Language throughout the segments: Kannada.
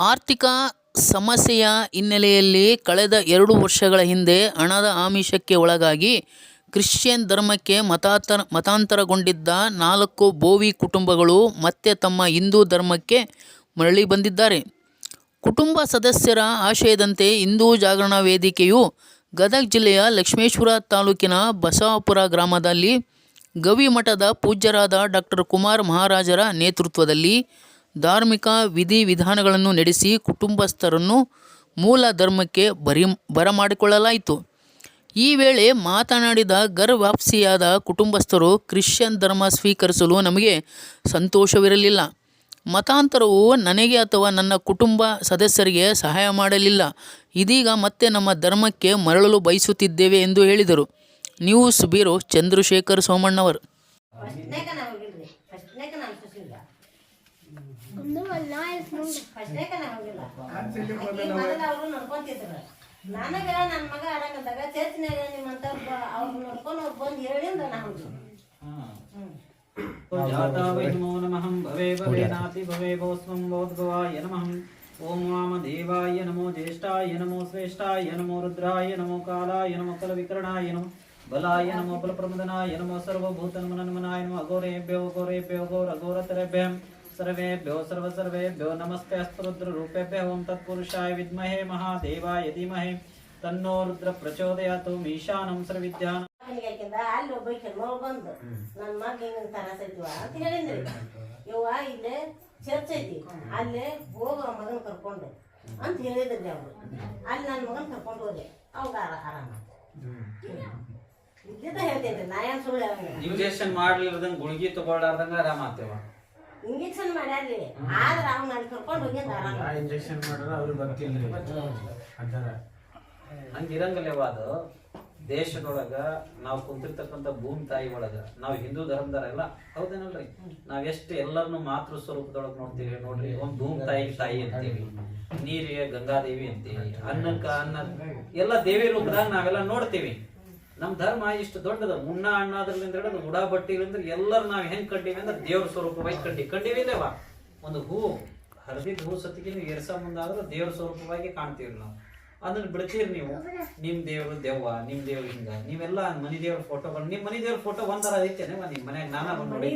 ಆರ್ಥಿಕ ಸಮಸ್ಯೆಯ ಹಿನ್ನೆಲೆಯಲ್ಲಿ ಕಳೆದ ಎರಡು ವರ್ಷಗಳ ಹಿಂದೆ ಹಣದ ಆಮಿಷಕ್ಕೆ ಒಳಗಾಗಿ ಕ್ರಿಶ್ಚಿಯನ್ ಧರ್ಮಕ್ಕೆ ಮತಾಂತರ, ಮತಾಂತರಗೊಂಡಿದ್ದ ನಾಲ್ಕು ಬೋವಿ ಕುಟುಂಬಗಳು ಮತ್ತೆ ತಮ್ಮ ಹಿಂದೂ ಧರ್ಮಕ್ಕೆ ಮರಳಿ ಬಂದಿದ್ದಾರೆ. ಕುಟುಂಬ ಸದಸ್ಯರ ಆಶಯದಂತೆ ಹಿಂದೂ ಜಾಗರಣ ವೇದಿಕೆಯು ಗದಗ ಜಿಲ್ಲೆಯ ಲಕ್ಷ್ಮೇಶ್ವರ ತಾಲೂಕಿನ ಬಸವಾಪುರ ಗ್ರಾಮದಲ್ಲಿ ಗವಿಮಠದ ಪೂಜ್ಯರಾದ ಡಾಕ್ಟರ್ ಕುಮಾರ್ ಮಹಾರಾಜರ ನೇತೃತ್ವದಲ್ಲಿ ಧಾರ್ಮಿಕ ವಿಧಿವಿಧಾನಗಳನ್ನು ನಡೆಸಿ ಕುಟುಂಬಸ್ಥರನ್ನು ಮೂಲ ಧರ್ಮಕ್ಕೆ ಬರಿ ಬರಮಾಡಿಕೊಳ್ಳಲಾಯಿತು. ಈ ವೇಳೆ ಮಾತನಾಡಿದ ಗರ್ ವಾಪಸಿಯಾದ ಕುಟುಂಬಸ್ಥರು ಕ್ರಿಶ್ಚಿಯನ್ ಧರ್ಮ ಸ್ವೀಕರಿಸಲು ನಮಗೆ ಸಂತೋಷವಿರಲಿಲ್ಲ. ಮತಾಂತರವು ನನಗೆ ಅಥವಾ ನನ್ನ ಕುಟುಂಬ ಸದಸ್ಯರಿಗೆ ಸಹಾಯ ಮಾಡಲಿಲ್ಲ. ಇದೀಗ ಮತ್ತೆ ನಮ್ಮ ಧರ್ಮಕ್ಕೆ ಮರಳಲು ಬಯಸುತ್ತಿದ್ದೇವೆ ಎಂದು ಹೇಳಿದರು. News bureau Chandrashekhar Somannavar. ನನಗ ನನ್ನ ಮಗ ಆಡಕಂದಾಗ ಚರ್ಚ್ನಾಗ ನಿಮ್ಮಂತವ್ರು ಅವ್ರು ನೋಡ್ಕೊಂಡು ಅವ್ರು ಬಂದು ಹೇಳಿಂದ ನಾ ಹೋಗಿಲ್ಲ जाता वै नमो नमः भवे भवेनाति भवे भोस्वं भवद्भवाय नमः ॐ वामदेवाय नमो ज्येष्ठाय नमो श्रेष्ठाय नमो रुद्राय नमो कालाय नमो कलविकरणाय नमो बलाय नमो बलप्रमदनाय नमो सर्वभूतनमनन्मनाय नमो अघोरेभ्यो घोरेभ्यो घोरघोरतरेभ्यः सर्वेभ्यो सर्वसर्वेभ्यो नमस्ते अस्तरुद्ररूपेभ्यः ॐ तत्पुरुषाय विद्महे महादेवाय धीमहि तन्नो रुद्र प्रचोदयातु ईशानं सर्वविद्यानां ಮಗನಿಗೆ ಹಾಕಿಂದ ಅಲ್ಲಿ ಒಬ್ಬ ಹೆಣ್ಮಗಳು ಬಂದು ನನ್ನ ಮಗ ಹಿಂಗ ತರಾಸ ಐತಿವ ಅಂತ ಹೇಳಿದ್ರಿ ಯವ್ವ ಇಲ್ಲೇ ಚರ್ಚ್ ಐತಿ ಅಲ್ಲೇ ಹೋಗ ಮಗನ ಕರ್ಕೊಂಡು ಅಂತ ಹೇಳಿದ್ರಿ ಅವ್ರು ಅಲ್ಲಿ ನನ್ನ ಮಗನ ಕರ್ಕೊಂಡು ಹೋದೆ ಅವಾಗ ಆರ- ಆರಾಮ ಇದ್ದಿದ್ದ ಹೇಳ್ತೇನ್ರಿ ನಾ ಏನ್ ಸುಳ್ಳು ಹೇಳಂಗಿಲ್ಲ ಇಂಜೆಕ್ಷನ್ ಮಾಡ್ಲಿಲ್ದಂಗ ಗುಳಿಗೆ ತಗೊಳ್ಳಾರ್ದಂಗ ಆರಾಮ ಆಗ್ತೇವ ಇಂಜೆಕ್ಷನ್ ಮಾಡ್ಯಾರ್ರಿ. ಆದ್ರ ಅವ್ನ ಅಲ್ಲಿ ಕರ್ಕೊಂಡು ಹೋಗಿ ಆ ಇಂಜೆಕ್ಷನ್ ಮಾಡಿದ್ರೆ ಅವ್ರಿಗೆ ಗೊತ್ತಿಲ್ರಿ. ಅಂತಾರ. ಹಂಗಿರಂಗಲ್ಲವ ಅದು. ದೇಶದೊಳಗ ನಾವು ಕುಂತಿರ್ತಕ್ಕಂಥ ಭೂಮಿ ತಾಯಿ ಒಳಗ ನಾವು ಹಿಂದೂ ಧರ್ಮದಾರೆಲ್ಲ ಹೌದೇನಲ್ರಿ? ನಾವ್ ಎಷ್ಟು ಎಲ್ಲರನ್ನು ಮಾತೃ ಸ್ವರೂಪದೊಳಗ ನೋಡ್ತೀವಿ ನೋಡ್ರಿ ಒಂದ್ ಭೂಮಿ ತಾಯಿ ತಾಯಿ ಅಂತೀವಿ ನೀರಿಗೆ ಗಂಗಾದೇವಿ ಅಂತೀವಿ ಅನ್ನಕ್ಕ ಅನ್ನ ಎಲ್ಲ ದೇವಿ ರೂಪದಾಗ ನಾವೆಲ್ಲ ನೋಡ್ತೀವಿ. ನಮ್ ಧರ್ಮ ಇಷ್ಟು ದೊಡ್ಡದ. ಮುನ್ನ ಅಣ್ಣದ್ರಲ್ಲಿಂದ ಹಿಡಿದು ಉಡಾ ಬಟ್ಟಿಲಿಂದ ಎಲ್ಲರೂ ನಾವು ಹೆಂಗ್ ಕಂಡೀವಿ ಅಂದ್ರೆ ದೇವ್ರ ಸ್ವರೂಪವಾಗಿ ಕಂಡಿ ಕಂಡೀವಿ ಇಲ್ಲವ? ಒಂದು ಹೂ ಹರಿದಿದ್ದ ಹೂ ಸತ್ತಿಗೆ ನೀವು ಎರ್ಸ ಮುಂದಾದ್ರೆ ದೇವ್ರ ಸ್ವರೂಪವಾಗಿ ಕಾಣ್ತೀವಿ ನಾವು. ಅದನ್ನ ಬಿಡ್ತೀರಿ ನೀವು. ನಿಮ್ ದೇವ್ರ ದೆವ್ವ ನಿಮ್ ದೇವ್ರ ಹಿಂಗ. ನೀವೆಲ್ಲ ಮನಿ ದೇವ್ರ ಫೋಟೋಗಳು ನಿಮ್ ಮನಿ ದೇವ್ರ ಫೋಟೋ ಒಂದರ ಐತೇನೆ ನಿಮ್ ಮನ್ಯಾಗ ನಾನಾ ಬಂದ್ ನೋಡಿ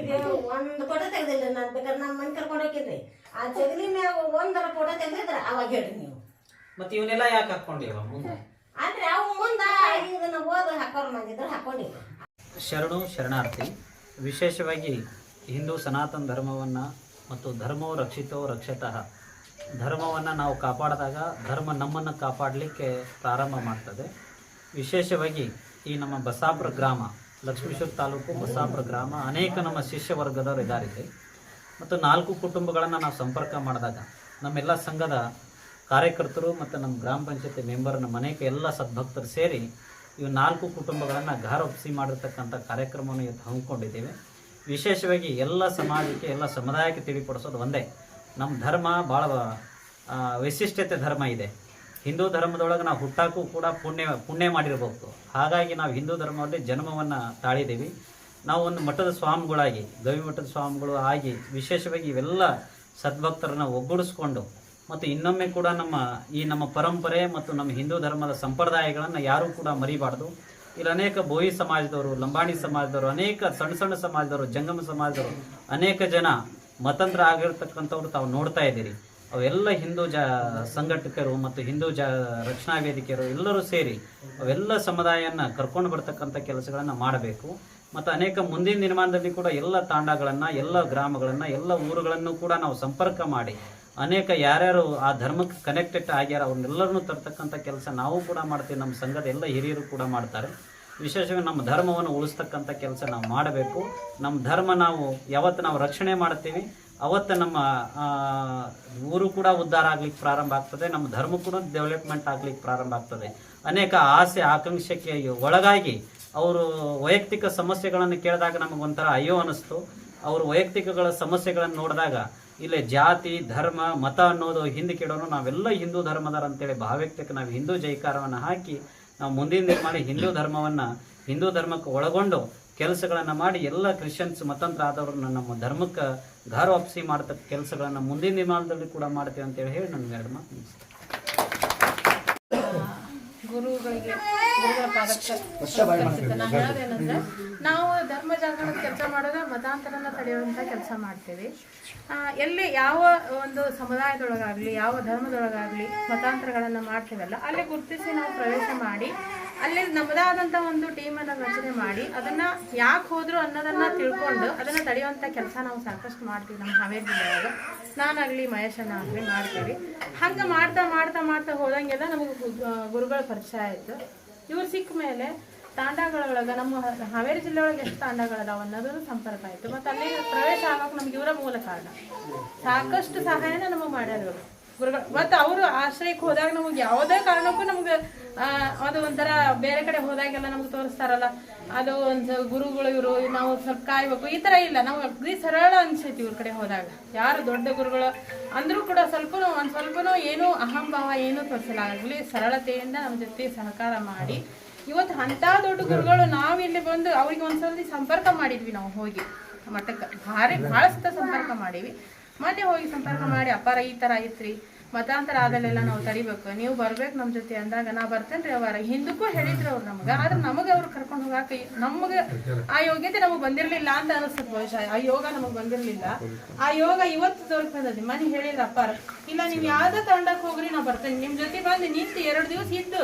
ಒಂದ್ ಫೋಟೋ ತೆಗ್ದಿಲ್ಲ ನಾನ್ ಬೇಕಾದ್ರೆ ನಮ್ಮ ಮನೆ ಕರ್ಕೊಂಡು ಹೋಗಿದ್ರಿ ಆ ಜಗಲಿ ಮ್ಯಾಗ ಒಂದರ ಫೋಟೋ ತೆಗ್ದಿದ್ರೆ ಅವಾಗ ಹೇಳಿ ನೀವು. ಮತ್ತೆ ಇವನ್ನೆಲ್ಲ ಯಾಕೆ ಹಾಕೊಂಡಿವ ಮುಂದೆ? ಶರಣು, ಶರಣಾರ್ಥಿ, ವಿಶೇಷವಾಗಿ ಹಿಂದೂ ಸನಾತನ ಧರ್ಮವನ್ನು ಮತ್ತು ಧರ್ಮವು ರಕ್ಷಿತೋ ರಕ್ಷತಃ. ಧರ್ಮವನ್ನು ನಾವು ಕಾಪಾಡಿದಾಗ ಧರ್ಮ ನಮ್ಮನ್ನು ಕಾಪಾಡಲಿಕ್ಕೆ ಪ್ರಾರಂಭ ಮಾಡ್ತದೆ. ವಿಶೇಷವಾಗಿ ಈ ನಮ್ಮ ಬಸಾಪುರ ಗ್ರಾಮ ಲಕ್ಷ್ಮೇಶ್ವರ ತಾಲೂಕು ಬಸಾಪುರ ಗ್ರಾಮ ಅನೇಕ ನಮ್ಮ ಶಿಷ್ಯ ವರ್ಗದವರು ಇದ್ದಾರೆ. ಮತ್ತು ನಾಲ್ಕು ಕುಟುಂಬಗಳನ್ನು ನಾವು ಸಂಪರ್ಕ ಮಾಡಿದಾಗ ನಮ್ಮೆಲ್ಲ ಸಂಘದ ಕಾರ್ಯಕರ್ತರು ಮತ್ತು ನಮ್ಮ ಗ್ರಾಮ ಪಂಚಾಯತಿ ಮೆಂಬರ್ ನಮ್ಮ ಅನೇಕ ಎಲ್ಲ ಸದ್ಭಕ್ತರು ಸೇರಿ ಇವು ನಾಲ್ಕು ಕುಟುಂಬಗಳನ್ನು ಘಾರೋಪಿಸಿ ಮಾಡಿರ್ತಕ್ಕಂಥ ಕಾರ್ಯಕ್ರಮವನ್ನು ಇವತ್ತು ಹಮ್ಮಿಕೊಂಡಿದ್ದೇವೆ. ವಿಶೇಷವಾಗಿ ಎಲ್ಲ ಸಮಾಜಕ್ಕೆ, ಎಲ್ಲ ಸಮುದಾಯಕ್ಕೆ ತಿಳಿಪಡಿಸೋದು ಒಂದೇ. ನಮ್ಮ ಧರ್ಮ ಭಾಳ ವೈಶಿಷ್ಟ್ಯತೆ ಧರ್ಮ ಇದೆ. ಹಿಂದೂ ಧರ್ಮದೊಳಗೆ ನಾವು ಹುಟ್ಟಾಕೂ ಕೂಡ ಪುಣ್ಯ ಪುಣ್ಯ ಮಾಡಿರಬಹುದು ಹಾಗಾಗಿ ನಾವು ಹಿಂದೂ ಧರ್ಮದಲ್ಲಿ ಜನ್ಮವನ್ನು ತಾಳಿದ್ದೀವಿ. ನಾವು ಒಂದು ಮಠದ ಸ್ವಾಮಿಗಳಾಗಿ ಗವಿ ಮಠದ ಸ್ವಾಮಿಗಳು ಆಗಿ ವಿಶೇಷವಾಗಿ ಇವೆಲ್ಲ ಸದ್ಭಕ್ತರನ್ನು ಒಗ್ಗೂಡಿಸ್ಕೊಂಡು ಮತ್ತು ಇನ್ನೊಮ್ಮೆ ಕೂಡ ನಮ್ಮ ಈ ನಮ್ಮ ಪರಂಪರೆ ಮತ್ತು ನಮ್ಮ ಹಿಂದೂ ಧರ್ಮದ ಸಂಪ್ರದಾಯಗಳನ್ನು ಯಾರೂ ಕೂಡ ಮರಿಬಾರ್ದು. ಇಲ್ಲಿ ಅನೇಕ ಬೋಯಿ ಸಮಾಜದವರು, ಲಂಬಾಣಿ ಸಮಾಜದವರು, ಅನೇಕ ಸಣ್ಣ ಸಣ್ಣ ಸಮಾಜದವರು, ಜಂಗಮ ಸಮಾಜದವರು, ಅನೇಕ ಜನ ಮತಂತ್ರ ಆಗಿರ್ತಕ್ಕಂಥವ್ರು ತಾವು ನೋಡ್ತಾ ಇದ್ದೀರಿ. ಅವೆಲ್ಲ ಹಿಂದೂ ಜ ಸಂಘಟಕರು ಮತ್ತು ಹಿಂದೂ ಜ ರಕ್ಷಣಾ ವೇದಿಕೆಯರು ಎಲ್ಲರೂ ಸೇರಿ ಅವೆಲ್ಲ ಸಮುದಾಯನ ಕರ್ಕೊಂಡು ಬರ್ತಕ್ಕಂಥ ಕೆಲಸಗಳನ್ನು ಮಾಡಬೇಕು. ಮತ್ತು ಅನೇಕ ಮುಂದಿನ ದಿನಮಾನದಲ್ಲಿ ಕೂಡ ಎಲ್ಲ ತಾಂಡಗಳನ್ನು, ಎಲ್ಲ ಗ್ರಾಮಗಳನ್ನು, ಎಲ್ಲ ಊರುಗಳನ್ನು ಕೂಡ ನಾವು ಸಂಪರ್ಕ ಮಾಡಿ ಅನೇಕ ಯಾರ್ಯಾರು ಆ ಧರ್ಮಕ್ಕೆ ಕನೆಕ್ಟೆಡ್ ಆಗ್ಯಾರ ಅವ್ರನ್ನೆಲ್ಲರನ್ನು ತರ್ತಕ್ಕಂಥ ಕೆಲಸ ನಾವು ಕೂಡ ಮಾಡ್ತೀವಿ. ನಮ್ಮ ಸಂಘದ ಎಲ್ಲ ಹಿರಿಯರು ಕೂಡ ಮಾಡ್ತಾರೆ. ವಿಶೇಷವಾಗಿ ನಮ್ಮ ಧರ್ಮವನ್ನು ಉಳಿಸ್ತಕ್ಕಂಥ ಕೆಲಸ ನಾವು ಮಾಡಬೇಕು. ನಮ್ಮ ಧರ್ಮ ನಾವು ಯಾವತ್ತು ನಾವು ರಕ್ಷಣೆ ಮಾಡ್ತೀವಿ, ಅವತ್ತು ನಮ್ಮ ಊರು ಕೂಡ ಉದ್ಧಾರ ಆಗ್ಲಿಕ್ಕೆ ಪ್ರಾರಂಭ ಆಗ್ತದೆ, ನಮ್ಮ ಧರ್ಮ ಕೂಡ ಡೆವಲಪ್ಮೆಂಟ್ ಆಗ್ಲಿಕ್ಕೆ ಪ್ರಾರಂಭ ಆಗ್ತದೆ. ಅನೇಕ ಆಸೆ, ಆಕಾಂಕ್ಷೆಗೆ ಒಳಗಾಗಿ ಅವರು ವೈಯಕ್ತಿಕ ಸಮಸ್ಯೆಗಳನ್ನು ಕೇಳಿದಾಗ ನಮಗೊಂಥರ ಅಯ್ಯೋ ಅನ್ನಿಸ್ತು ಅವರು ವೈಯಕ್ತಿಕಗಳ ಸಮಸ್ಯೆಗಳನ್ನು ನೋಡಿದಾಗ ಇಲ್ಲಿ ಜಾತಿ, ಧರ್ಮ, ಮತ ಅನ್ನೋದು ಹಿಂದೆ ಕೆಡೋನು ನಾವೆಲ್ಲ ಹಿಂದೂ ಧರ್ಮದರ ಅಂತೇಳಿ ಭಾವ್ಯಕ್ತಕ್ಕೆ ನಾವು ಹಿಂದೂ ಜೈಕಾರವನ್ನು ಹಾಕಿ, ನಾವು ಮುಂದಿನ ನಿರ್ಮಾಣ ಹಿಂದೂ ಧರ್ಮವನ್ನು, ಹಿಂದೂ ಧರ್ಮಕ್ಕೆ ಒಳಗೊಂಡು ಕೆಲಸಗಳನ್ನು ಮಾಡಿ ಎಲ್ಲ ಕ್ರಿಶ್ಚಿಯನ್ಸ್ ಮತಾಂತರ ಆದವ್ರನ್ನ ನಮ್ಮ ಧರ್ಮಕ್ಕೆ ಗಾರ ವಾಪಸಿ ಮಾಡತಕ್ಕ ಕೆಲಸಗಳನ್ನು ಮುಂದಿನ ನಿರ್ಮಾಣದಲ್ಲಿ ಕೂಡ ಮಾಡ್ತೀವಿ ಅಂತೇಳಿ ಹೇಳಿ ನನಗೆ ಎರಡು ಮಾತು. ಗುರುಗಳಿಗೆ ಹೇಳೋದೇನಂದ್ರೆ ನಾವು ಧರ್ಮ ಜಾಗರಣದ ಕೆಲಸ ಮಾಡೋದು ಮತಾಂತರನ ತಡೆಯುವಂಥ ಕೆಲಸ ಮಾಡ್ತೀವಿ. ಎಲ್ಲಿ ಯಾವ ಒಂದು ಸಮುದಾಯದೊಳಗಾಗಲಿ ಯಾವ ಧರ್ಮದೊಳಗಾಗಲಿ ಮತಾಂತರಗಳನ್ನು ಮಾಡ್ತೀವಲ್ಲ ಅಲ್ಲಿ ಗುರುತಿಸಿ ನಾವು ಪ್ರವೇಶ ಮಾಡಿ ಅಲ್ಲಿ ನಮ್ಮದಾದಂಥ ಒಂದು ಟೀಮನ್ನು ರಚನೆ ಮಾಡಿ ಅದನ್ನ ಯಾಕೆ ಹೋದ್ರು ಅನ್ನೋದನ್ನ ತಿಳ್ಕೊಂಡು ಅದನ್ನ ತಡೆಯುವಂಥ ಕೆಲಸ ನಾವು ಸಾಕಷ್ಟು ಮಾಡ್ತೀವಿ ನಮ್ಮ ಹಾವೇರಿ ಜಿಲ್ಲೆಯೊಳಗೆ. ನಾನಾಗಲಿ ಮಹೇಶನ ಆಗಲಿ ಮಾಡ್ತೀವಿ. ಹಂಗೆ ಮಾಡ್ತಾ ಮಾಡ್ತಾ ಮಾಡ್ತಾ ಹೋದಂಗೆಲ್ಲ ನಮಗೆ ಗುರುಗಳ ಪರಿಚಯ ಆಯಿತು. ಇವ್ರು ಸಿಕ್ಕ ಮೇಲೆ ತಾಂಡಗಳೊಳಗ ನಮ್ಮ ಹಾವೇರಿ ಜಿಲ್ಲೆ ಒಳಗೆ ಎಷ್ಟು ತಾಂಡಗಳದಾವ ಅನ್ನೋದು ಸಂಪರ್ಕ ಆಯಿತು. ಮತ್ತು ಅಲ್ಲಿ ಪ್ರವೇಶ ಆಗೋಕೆ ನಮ್ಗೆ ಇವರ ಮೂಲ ಕಾರಣ. ಸಾಕಷ್ಟು ಸಹಾಯನ ನಮಗೆ ಮಾಡ್ಯಾರ ಇವರು. ಗುರುಗಳು ಮತ್ತು ಅವರು ಆಶ್ರಯಕ್ಕೆ ಹೋದಾಗ ನಮಗೆ ಯಾವುದೇ ಕಾರಣಕ್ಕೂ ನಮ್ಗೆ ಅದು ಒಂಥರ ಬೇರೆ ಕಡೆ ಹೋದಾಗೆಲ್ಲ ನಮ್ಗೆ ತೋರಿಸ್ತಾರಲ್ಲ. ಅದು ಒಂದು ಗುರುಗಳು ಇವರು, ನಾವು ಸ್ವಲ್ಪ ಕಾಯ್ಬೇಕು. ಈ ಥರ ಇಲ್ಲ, ನಾವು ಅಗ್ದಿ ಸರಳ ಅನ್ಸೈತಿ ಇವ್ರ ಕಡೆ ಹೋದಾಗ. ಯಾರು ದೊಡ್ಡ ಗುರುಗಳು ಅಂದ್ರೂ ಕೂಡ ಸ್ವಲ್ಪ ಒಂದು ಸ್ವಲ್ಪನೂ ಏನೂ ಅಹಂಭಾವ ಏನೂ ತೋರಿಸಲ್ಲ ಆಗಲಿ ಸರಳತೆಯಿಂದ ನಮ್ಮ ಜೊತೆ ಸಹಕಾರ ಮಾಡಿ. ಇವತ್ತು ಅಂಥ ದೊಡ್ಡ ಗುರುಗಳು ನಾವು ಇಲ್ಲಿ ಬಂದು ಅವ್ರಿಗೆ ಒಂದ್ಸಲ ಸಂಪರ್ಕ ಮಾಡಿದ್ವಿ ನಾವು ಹೋಗಿ. ಮಠಕ್ಕೆ ಭಾರಿ ಸತ ಸಂಪರ್ಕ ಮಾಡೀವಿ. ಮತ್ತೆ ಹೋಗಿ ಸಂಪರ್ಕ ಮಾಡಿ, ಅಪ್ಪಾರ ಈ ತರ ಐತ್ರಿ ಮತಾಂತರ ಆದಲ್ಲೆಲ್ಲ ನಾವು ತಡಿಬೇಕು. ನೀವು ಬರ್ಬೇಕು ನಮ್ಮ ಜೊತೆ ಅಂದಾಗ ನಾ ಬರ್ತೇನ್ರಿ ಅವರ ಹಿಂದಕ್ಕೂ ಹೇಳಿದ್ರು ಅವ್ರು ನಮ್ಗೆ. ಆದ್ರೆ ನಮಗೆ ಅವ್ರು ಕರ್ಕೊಂಡು ಹೋಗಾಕ ನಮಗೆ ಆ ಯೋಗ್ಯತೆ ನಮಗೆ ಬಂದಿರಲಿಲ್ಲ ಅಂತ ಅನಿಸ್ತದೆ ಬಹುಶಃ. ಆ ಯೋಗ ನಮಗೆ ಬಂದಿರಲಿಲ್ಲ. ಆ ಯೋಗ ಇವತ್ತು ತೋರ್ಕೊಂಡದಿ ಮನೆ ಹೇಳಿದ್ರ ಅಪ್ಪಾರ. ಇಲ್ಲ, ನೀವು ಯಾವ್ದೋ ತಂಡಕ್ಕೆ ಹೋಗ್ರಿ, ನಾ ಬರ್ತೇನೆ. ನಿಮ್ಮ ಜೊತೆ ಬಂದು ನಿಂತು ಎರಡು ದಿವಸ ಇದ್ದು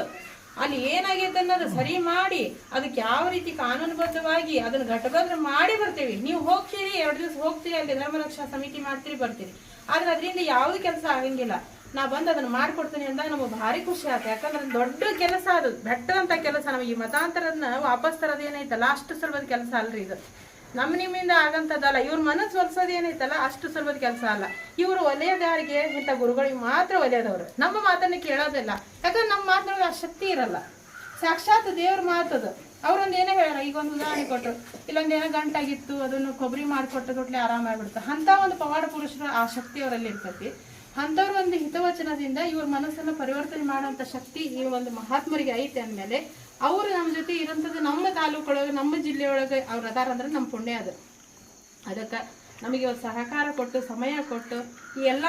ಅಲ್ಲಿ ಏನಾಗೈತೆ ಅನ್ನೋದು ಸರಿ ಮಾಡಿ, ಅದಕ್ಕೆ ಯಾವ ರೀತಿ ಕಾನೂನುಬದ್ಧವಾಗಿ ಅದನ್ನ ಘಟಬಂದ್ರ ಮಾಡಿ ಬರ್ತೀವಿ. ನೀವು ಹೋಗ್ತೀರಿ, ಎರಡು ದಿವಸ ಹೋಗ್ತೀರಿ, ಅಲ್ಲಿ ಧರ್ಮ ರಕ್ಷಾ ಸಮಿತಿ ಮಾಡ್ತೀರಿ, ಬರ್ತೀರಿ. ಆದ್ರೆ ಅದರಿಂದ ಯಾವ್ದು ಕೆಲಸ ಆಗಂಗಿಲ್ಲ. ನಾ ಬಂದು ಅದನ್ನ ಮಾಡ್ಕೊಡ್ತೀನಿ ಅಂದಾಗ ನಮಗೆ ಭಾರಿ ಖುಷಿ ಆಯ್ತು ಯಾಕಂದ್ರೆ ದೊಡ್ಡ ಕೆಲಸ ಅದು. ಬೆಟ್ಟದಂತ ಕೆಲಸ ನಮಗೆ ಈ ಮತಾಂತರನ್ನ ವಾಪಸ್ ತರೋದು ಏನೈತಲ್ಲ ಅಷ್ಟು ಸುಲಭದ ಕೆಲಸ ಅಲ್ರಿ ಇದು. ನಮ್ಮ ನಿಮ್ಮಿಂದ ಆಗಂತದಲ್ಲ ಇವ್ರ ಮನಸ್ಸು ಒಲ್ಸೋದು ಏನೈತಲ್ಲ ಅಷ್ಟು ಸುಲಭದ ಕೆಲಸ ಅಲ್ಲ. ಇವರು ಒಲೆಯದಾರಿಗೆ ಇಂಥ ಗುರುಗಳಿಗೆ ಮಾತ್ರ ಒಲೆಯದವರು. ನಮ್ಮ ಮಾತನ್ನು ಕೇಳೋದಿಲ್ಲ. ಯಾಕಂದ್ರೆ ನಮ್ಮ ಮಾತೊಳಗೆ ಆ ಶಕ್ತಿ ಇರಲ್ಲ. ಸಾಕ್ಷಾತ್ ದೇವ್ರ ಮಾತದು ಅವ್ರೊಂದು ಏನೇ ಹೇಳೋಣ, ಈಗ ಒಂದು ಉದಾಹರಣೆ ಕೊಟ್ಟರು ಇಲ್ಲೊಂದು ಏನೋ ಗಂಟಾಗಿತ್ತು, ಅದನ್ನು ಕೊಬ್ಬರಿ ಮಾಡಿಕೊಟ್ಟು ಕೊಟ್ಲೆ ಆರಾಮಾಗ್ಬಿಡ್ತು ಅಂಥ ಒಂದು ಪವಾಡ ಪುರುಷರ ಆ ಶಕ್ತಿ ಅವರಲ್ಲಿ ಇರ್ತೈತಿ. ಅಂಥವ್ರ ಒಂದು ಹಿತವಚನದಿಂದ ಇವ್ರ ಮನಸ್ಸನ್ನು ಪರಿವರ್ತನೆ ಮಾಡುವಂಥ ಶಕ್ತಿ ಈ ಒಂದು ಮಹಾತ್ಮರಿಗೆ ಐತೆ ಅಂದಮೇಲೆ ಅವರು ನಮ್ಮ ಜೊತೆ ಇರೋಂಥದ್ದು ನಮ್ಮ ತಾಲೂಕೊಳಗೆ, ನಮ್ಮ ಜಿಲ್ಲೆಯೊಳಗೆ ಅವ್ರು ಅದಾರಂದ್ರೆ ನಮ್ಮ ಪುಣ್ಯ ಅದು. ಅದಕ್ಕೆ ನಮಗೆ ಒಂದು ಸಹಕಾರ ಕೊಟ್ಟು, ಸಮಯ ಕೊಟ್ಟು, ಈ ಎಲ್ಲ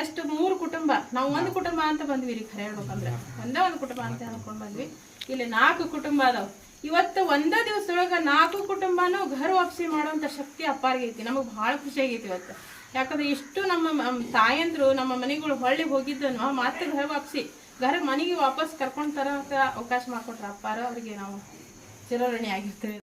ಎಷ್ಟು ಮೂರು ಕುಟುಂಬ, ನಾವು ಒಂದು ಕುಟುಂಬ ಅಂತ ಬಂದ್ವಿ ರೀ ಖರೆ ಹೇಳ್ಬೇಕಂದ್ರೆ. ಒಂದೇ ಒಂದು ಕುಟುಂಬ ಅಂತ ಅನ್ಕೊಂಡು ಬಂದ್ವಿ. ಇಲ್ಲಿ ನಾಲ್ಕು ಕುಟುಂಬ ಅದಾವ. ಇವತ್ತು ಒಂದೇ ದಿವಸದೊಳಗೆ ನಾಲ್ಕು ಕುಟುಂಬನೂ ಘರ್ ವಾಪಸಿ ಮಾಡುವಂಥ ಶಕ್ತಿ ಅಪ್ಪಾರಿಗೆ ಐತಿ. ನಮಗೆ ಭಾಳ ಖುಷಿ ಆಗೈತಿ ಇವತ್ತು. ಯಾಕಂದ್ರೆ ಇಷ್ಟು ನಮ್ಮ ತಾಯಂದ್ರು, ನಮ್ಮ ಮನೆಗಳು ಹೊಳ್ಳಿ ಹೋಗಿದ್ದನು ಮತ್ತೆ ಘರ್ ವಾಪಸಿ. ಘರ ಮನೆಗೆ ವಾಪಸ್ ಕರ್ಕೊಂಡು ತರೋ ಅವಕಾಶ ಮಾಡಿಕೊಟ್ರ ಅಪ್ಪಾರ ಅವರಿಗೆ ನಾವು ಚಿರಋಣಿ ಆಗಿರ್ತೀವಿ